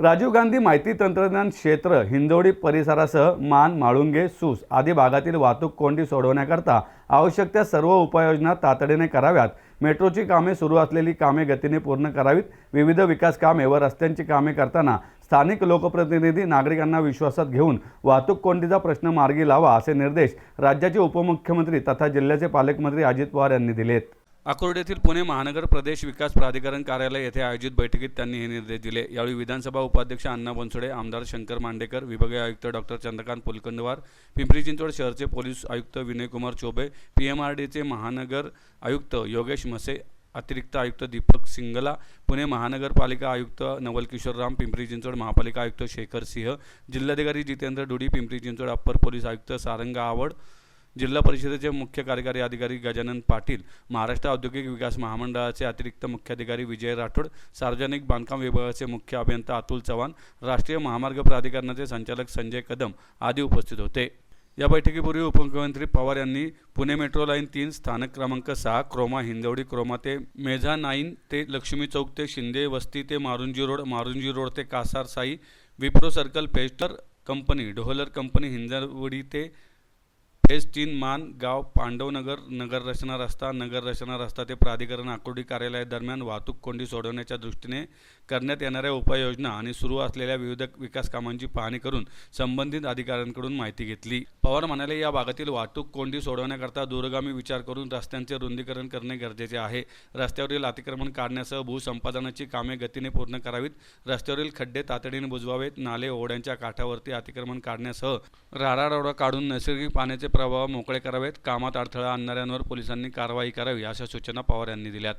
राजीव गांधी माहिती तंत्रज्ञान क्षेत्र हिंदोडी परिसरासह मान माळुंगे सूस आदी भागातील वाहतूक कोंडी सोडवण्याकरता आवश्यक त्या सर्व उपाययोजना तातडीने कराव्यात. मेट्रोची कामे सुरू असलेली कामे गतीने पूर्ण करावीत. विविध विकास कामे व रस्त्यांची कामे करताना स्थानिक लोकप्रतिनिधी नागरिकांना विश्वासात घेऊन वाहतूक कोंडीचा प्रश्न मार्गी लावा असे निर्देश राज्याचे उपमुख्यमंत्री तथा जिल्ह्याचे पालकमंत्री अजित पवार यांनी दिलेत. अकोर्ड येथील पुणे महानगर प्रदेश विकास प्राधिकरण कार्यालय येथे आयोजित बैठकीत त्यांनी हे निर्देश दिले. यावेळी विधानसभा उपाध्यक्ष अण्णा बनसोडे आमदार शंकर मांडेकर विभागीय आयुक्त डॉक्टर चंद्रकांत पुलकंदवार पिंपरी चिंचवड शहरचे पोलीस आयुक्त Vinaykumar Chaubey P M R डीचे महानगर आयुक्त योगेश मसे अतिरिक्त आयुक्त दीपक सिंगला पुणे महानगरपालिका आयुक्त नवल किशोर राम पिंपरी चिंचवड महापालिका आयुक्त शेखर सिंह जिल्हाधिकारी जितेंद्र डुडी पिंपरी चिंचवड अप्पर पोलीस आयुक्त सारंग आवड जिल्हा परिषदेचे मुख्य कार्यकारी अधिकारी गजानन पाटील महाराष्ट्र औद्योगिक विकास महामंडळाचे अतिरिक्त मुख्याधिकारी विजय राठोड सार्वजनिक बांधकाम विभागाचे मुख्य अभियंता अतुल चव्हाण राष्ट्रीय महामार्ग प्राधिकरणाचे संचालक संजय कदम आदी उपस्थित होते. या बैठकीपूर्वी उपमुख्यमंत्री पवार यांनी पुणे मेट्रो लाईन तीन स्थानक क्रमांक सहा क्रोमा हिंदवडी क्रोमा ते मेझा नाईन ते लक्ष्मी चौक ते शिंदे वस्ती ते मारुंजी रोड मारुंजी रोड ते कासार साई विप्रो सर्कल पेस्टर कंपनी डोहलर कंपनी हिंजवडी ते फेज तीन मान गाव पांडवनगर नगर रचना रस्ता नगर रचना रस्ता ते प्राधिकरण आकुर्डी कार्यालयादरम्यान वाहतूक कोंडी सोडवण्याच्या दृष्टीने करण्यात येणाऱ्या उपाययोजना आणि सुरू असलेल्या विविध विकास कामांची पाहणी करून संबंधित अधिकाऱ्यांकडून माहिती घेतली. पवार म्हणाले या भागातील वाहतूक कोंडी सोडवण्याकरता दूरगामी विचार करून रस्त्यांचे रुंदीकरण करणे गरजेचे आहे. रस्त्यावरील अतिक्रमण काढण्यासह भूसंपादनाची कामे गतीने पूर्ण करावीत. रस्त्यावरील खड्डे तातडीने बुजवावेत. नाले ओढ्यांच्या काठावरती अतिक्रमण काढण्यासह राडारोडा काढून नैसर्गिक पाण्याचे प्रवाह मोकळे करावेत. कामात अडथळा आणणाऱ्यांवर पोलिसांनी कारवाई करावी अशा सूचना पवार यांनी दिल्यात.